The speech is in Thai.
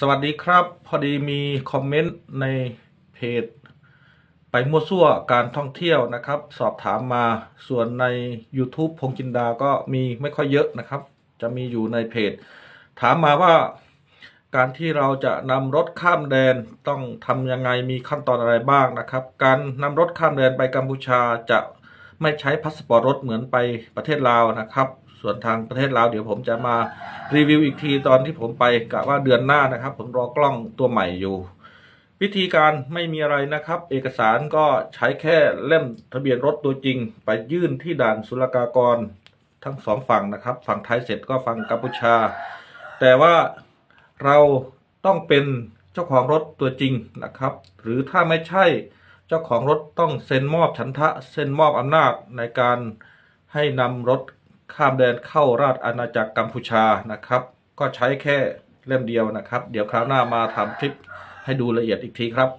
สวัสดีครับ พอดีมีคอมเมนต์ในเพจ ไปมั่วซั่วการท่องเที่ยวนะครับ สอบถามมาส่วนใน YouTube พงจินดาก็มีไม่ค่อยเยอะนะครับ จะมีอยู่ในเพจ ถามมาว่าการที่เราจะนำรถข้ามแดนต้องทำยังไงมีขั้นตอนอะไรบ้างนะครับ การนำรถข้ามแดนไปกัมพูชาจะไม่ใช้พาสปอร์ตรถเหมือนไปประเทศลาวนะครับ ส่วนทางประเทศลาวเดี๋ยวผมจะมารีวิวอีกทีตอนที่ผมไปกะว่าเดือนหน้านะครับ ผมรอกล้องตัวใหม่อยู่ วิธีการไม่มีอะไรนะครับ เอกสารก็ใช้แค่เล่มทะเบียนรถตัวจริง ไปยื่นที่ด่านศุลกากรทั้งสองฝั่งนะครับ ฝั่งไทยเสร็จก็ฝั่งกัมพูชา แต่ว่าเราต้องเป็นเจ้าของรถตัวจริงนะครับ หรือถ้าไม่ใช่เจ้าของรถต้องเซ็นมอบฉันทะเซ็นมอบอำนาจในการให้นำรถ ข้ามแดนเข้าราชอาณาจักรกัมพูชานะครับ ก็ใช้แค่เล่มเดียวนะครับ เดี๋ยวคราวหน้ามาทำคลิปให้ดูละเอียดอีกทีครับ